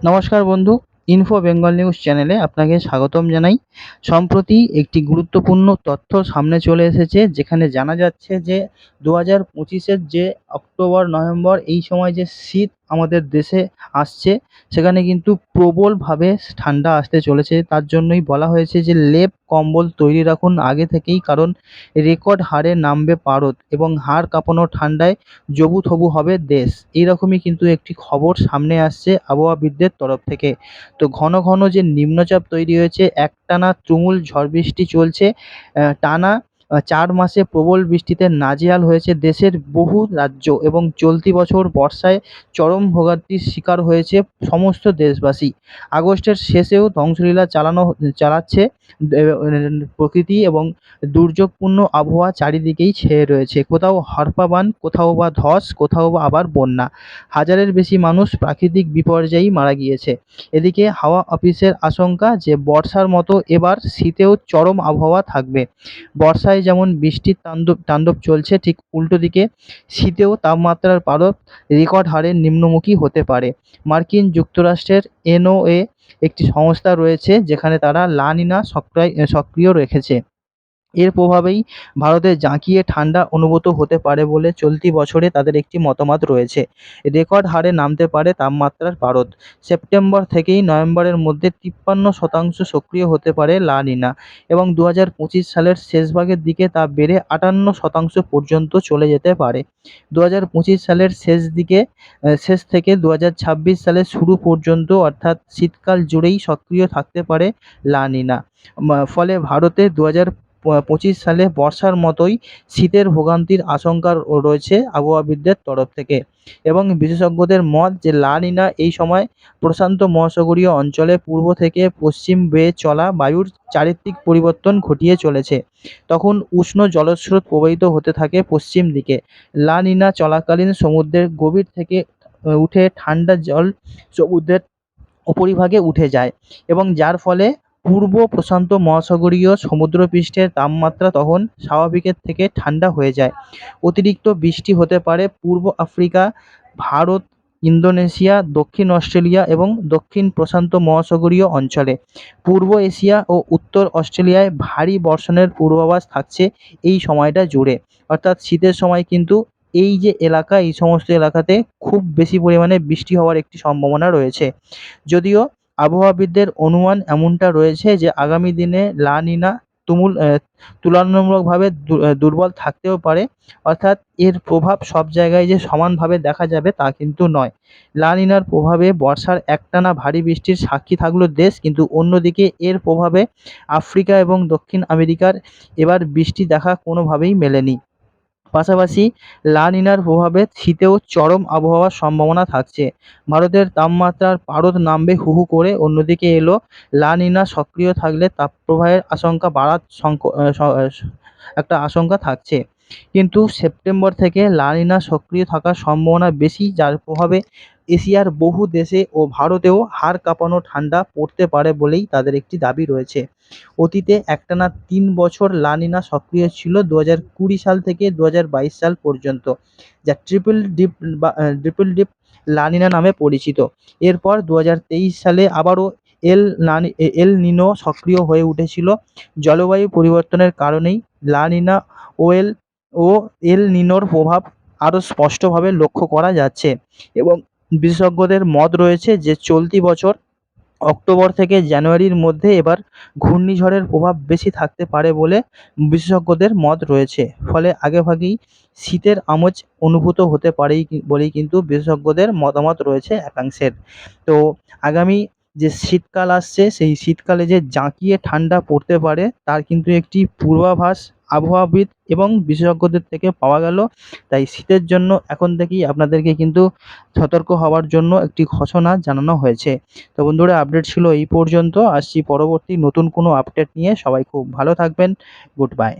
নমস্কার বন্ধু info Bengal news চ্যানেলে আপনাকে স্বাগতম জানাই। সম্প্রতি একটি গুরুত্বপূর্ণ তথ্য সামনে চলে এসেছে, যেখানে জানা যাচ্ছে যে দু হাজার পঁচিশের যে অক্টোবর নভেম্বর এই সময় যে শীত আমাদের দেশে আসছে। সেখানে কিন্তু প্রবলভাবে ঠান্ডা আসতে চলেছে। তার জন্যই বলা হয়েছে যে, লেপ কম্বল তৈরি রাখুন আগে থেকেই, কারণ রেকর্ড হারে নামবে পারদ এবং হাড় কাঁপানো ঠান্ডায় জবু থবু হবে দেশ। এইরকমই কিন্তু একটি খবর সামনে আসছে আবহাওয়াবিদদের তরফ থেকে। তো ঘন ঘন যে নিম্নচাপ তৈরি হয়েছে, একটানা তুমুল ঝড় বৃষ্টি চলছে টানা চার মাসে প্রবল বৃষ্টিতে নাজেহাল হয়েছে দেশের বহু রাজ্য এবং চলতি বছর বর্ষায় চরম ভোগান্তির শিকার হয়েছে সমস্ত দেশবাসী। আগস্টের শেষেও ধ্বংসলীলা চালানো, চালাচ্ছে প্রকৃতি এবং দুর্যোগপূর্ণ আবহাওয়া চারিদিকেই ছেয়ে রয়েছে। কোথাও হাড়পা বান, কোথাও বা ধস, কোথাও বা আবার বন্যা। হাজারের বেশি মানুষ প্রাকৃতিক বিপর্যয়েই মারা গিয়েছে। এদিকে হাওয়া অফিসের আশঙ্কা যে বর্ষার মতো এবার শীতেও চরম আবহাওয়া থাকবে। বর্ষায় যেমন বৃষ্টির তাণ্ডব তাণ্ডব চলছে, ঠিক উল্টো দিকে শীতেও তাপমাত্রার পারদ রেকর্ড হারে নিম্নমুখী হতে পারে। মার্কিন যুক্তরাষ্ট্রের এনওএ একটি সংস্থা রয়েছে, যেখানে তারা লা নিনা সক্রিয় রেখেছে। এর প্রভাবেই ভারতে জাঁকিয়ে ঠান্ডা অনুভূত হতে পারে বলে চলতি বছরে তাদের একটি মতামত রয়েছে। রেকর্ড হারে নামতে পারে তাপমাত্রার পারদ সেপ্টেম্বর থেকেই নভেম্বরের মধ্যে তিপ্পান্ন শতাংশ সক্রিয় হতে পারে লা নিনা এবং দু হাজার পঁচিশ সালের শেষভাগের দিকে তা বেড়ে আটান্ন শতাংশ পর্যন্ত চলে যেতে পারে। দু হাজার পঁচিশ সালের শেষ দিকে শেষ থেকে দু হাজার ছাব্বিশ সালের শুরু পর্যন্ত অর্থাৎ শীতকাল জুড়েই সক্রিয় থাকতে পারে লা নিনা। ফলে ভারতে দু হাজার পঁচিশ সালে বর্ষার মতোই শীতের ভোগান্তির আশঙ্কা রয়েছে আবহাওয়াবিদদের তরফ থেকে। এবং বিশেষজ্ঞদের মত যে লা নিনা এই সময় প্রশান্ত মহাসাগরীয় অঞ্চলে পূর্ব থেকে পশ্চিম বেয়ে চলা বায়ুর চারিত্রিক পরিবর্তন ঘটিয়ে চলেছে। তখন উষ্ণ জলস্রোত প্রবাহিত হতে থাকে পশ্চিম দিকে। লা নিনা চলাকালীন সমুদ্রের গভীর থেকে উঠে ঠান্ডা জল সমুদ্রের উপরিভাগে উঠে যায় এবং যার ফলে পূর্ব প্রশান্ত মহাসাগরীয় সমুদ্রপৃষ্ঠের তাপমাত্রা তখন স্বাভাবিকের থেকে ঠান্ডা হয়ে যায়। অতিরিক্ত বৃষ্টি হতে পারে পূর্ব আফ্রিকা, ভারত, ইন্দোনেশিয়া, দক্ষিণ অস্ট্রেলিয়া এবং দক্ষিণ প্রশান্ত মহাসাগরীয় অঞ্চলে। পূর্ব এশিয়া ও উত্তর অস্ট্রেলিয়ায় ভারী বর্ষণের পূর্বাভাস থাকছে এই সময়টা জুড়ে। অর্থাৎ শীতের সময় কিন্তু এই যে এলাকা, এই সমস্ত এলাকাতে খুব বেশি পরিমাণে বৃষ্টি হওয়ার একটি সম্ভাবনা রয়েছে। যদিও আবহাওয়াবিদদের অনুমান এমনটা রয়েছে যে আগামী দিনে লা নিনা তুমুল তুলনামূলকভাবে দুর্বল থাকতেও পারে। অর্থাৎ এর প্রভাব সব জায়গায় যে সমানভাবে দেখা যাবে তা কিন্তু নয়। লা নিনার প্রভাবে বর্ষার একটানা ভারী বৃষ্টির সাক্ষী থাকল দেশ, কিন্তু অন্যদিকে এর প্রভাবে আফ্রিকা এবং দক্ষিণ আমেরিকার এবার বৃষ্টি দেখা কোনোভাবেই মেলেনি। পাশাপাশি লা নিনার প্রভাবে শীতেও চরম আবহাওয়ার সম্ভাবনা থাকছে। ভারতের তাপমাত্রার পারদ নামবে হু হু করে, অন্যদিকে এলো লা নিনা সক্রিয় থাকলে তাপপ্রবাহের আশঙ্কা বাড়ার একটা আশঙ্কা থাকছে। কিন্তু সেপ্টেম্বর থেকে লা নিনা সক্রিয় থাকার সম্ভাবনা বেশি, যার প্রভাবে এশিয়ার বহু দেশে ও ভারতেও হাড় কাঁপানো ঠান্ডা পড়তে পারে বলেই তাদের একটি দাবি রয়েছে। অতীতে একটানা তিন বছর লা নিনা সক্রিয় ছিল দু কুড়ি সাল থেকে দু হাজার বাইশ সাল পর্যন্ত, যা ট্রিপল ডিপ বা ট্রিপল ডিপ লা নিনা নামে পরিচিত। এরপর দু হাজার তেইশ সালে আবারও এল নানি এল নিনো সক্রিয় হয়ে উঠেছিল। জলবায়ু পরিবর্তনের কারণেই লা নিনা ও এল নিনোর প্রভাব আরও স্পষ্টভাবে লক্ষ্য করা যাচ্ছে এবং বিশেষজ্ঞদের মত রয়েছে যে চলতি বছর অক্টোবর থেকে জানুয়ারির মধ্যে এবার ঘূর্ণিঝড়ের প্রভাব বেশি থাকতে পারে বলে বিশেষজ্ঞদের মত রয়েছে। ফলে আগেভাগেই শীতের আমেজ অনুভূত হতে পারেই বলেই কিন্তু বিশেষজ্ঞদের মতামত রয়েছে একাংশের। তো আগামী যে শীতকাল আসছে, সেই শীতকালে যে জাঁকিয়ে ঠান্ডা পড়তে পারে, তার কিন্তু একটি পূর্বাভাস আবহাওয়াবিদ এবং বিশেষজ্ঞদের থেকে পাওয়া গেল। তাই শীতের জন্য এখন থেকেই আপনাদেরকে কিন্তু সতর্ক হওয়ার জন্য একটি ঘোষণা জানানো হয়েছে। তো বন্ধুরা, আপডেট ছিল এই পর্যন্ত। আসছি পরবর্তী নতুন কোনো আপডেট নিয়ে। সবাই খুব ভালো থাকবেন। Good bye.